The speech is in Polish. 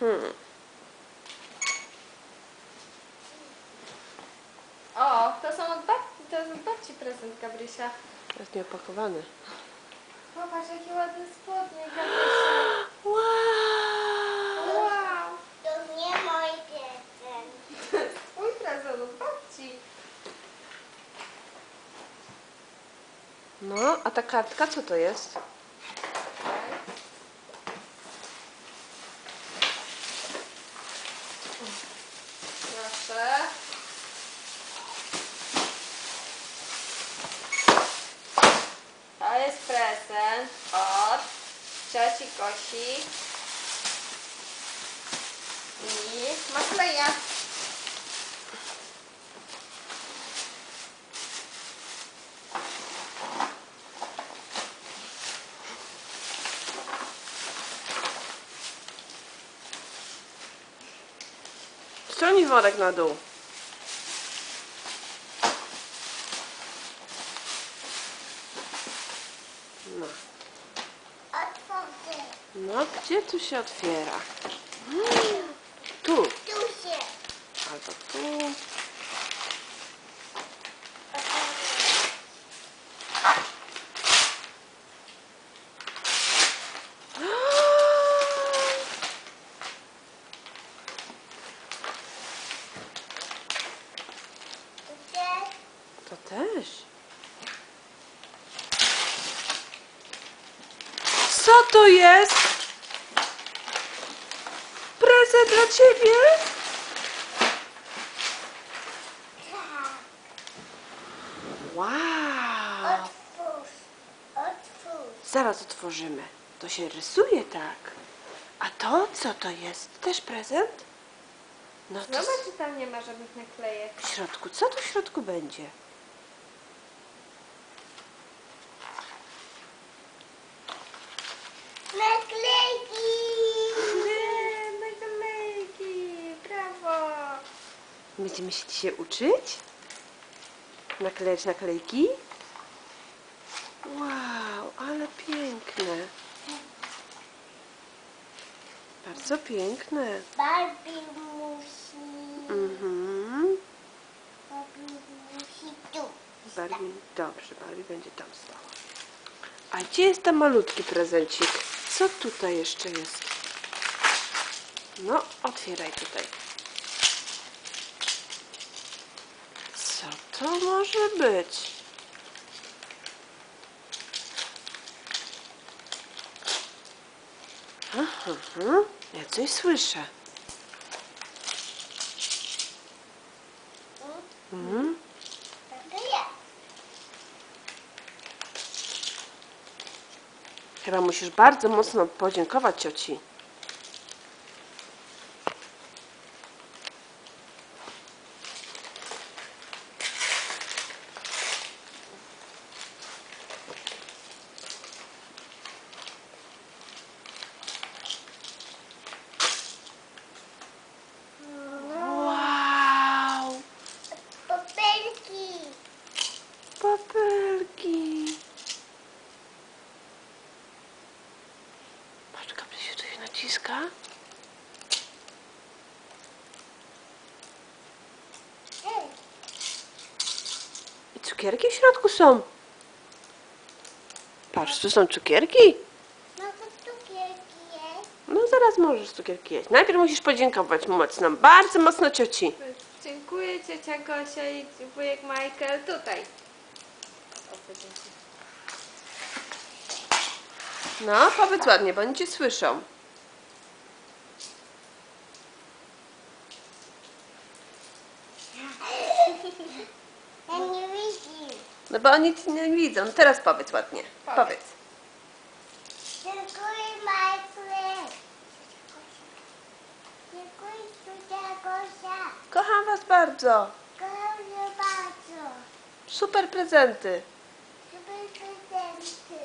Hmm. O, to są od babci, to jest od babci prezent, Gabrysia. Jest nieopakowany. Popatrz, jaki ładny spodnie, Gabrysia. Wow! Wow, To nie mój prezent. to jest twój prezent od babci. No, a ta kartka co to jest? Proszę. To jest prezent od cioci Kosi. I makleja. Ściągnij worek na dół. No. No, gdzie tu się otwiera? Tu. Tu się. Albo tu. To też. Co to jest? Prezent dla ciebie? Tak. Wow. Otwórz. Otwórz. Zaraz otworzymy. To się rysuje tak. A to co to jest? Też prezent? No to Zobacz, czy tam nie ma żadnych naklejek. w środku. Co tu w środku będzie? Naklejki. Nie, naklejki. Brawo. Będziemy się dzisiaj uczyć? Naklejać naklejki? Wow, ale piękne. Bardzo piękne. Barbie musi. Mhm. Barbie musi tu. Barbie, dobrze, Barbie będzie tam stała. A gdzie jest ten malutki prezencik? Co tutaj jeszcze jest? No, otwieraj tutaj. Co może być? Aha, aha, ja coś słyszę. Mhm. Chyba musisz bardzo mocno podziękować cioci. Wow! Popelki. Papelki. Patrz, Ej, I cukierki w środku są. Patrz, tu są cukierki. No to cukierki jest. No zaraz możesz cukierki jeść. Najpierw musisz podziękować mocno, bardzo mocno cioci. Dziękuję ciocia Gosia i wujek Michael tutaj. No, powiedz ładnie, bo oni cię słyszą. Ja nie widzę. No bo oni cię nie widzą. No teraz powiedz ładnie. Powiedz. Powiedz. Dziękuję, Michael. Dziękuję, ciocia Gosia. Kocham was bardzo. Kocham cię bardzo. Super prezenty. Super prezenty.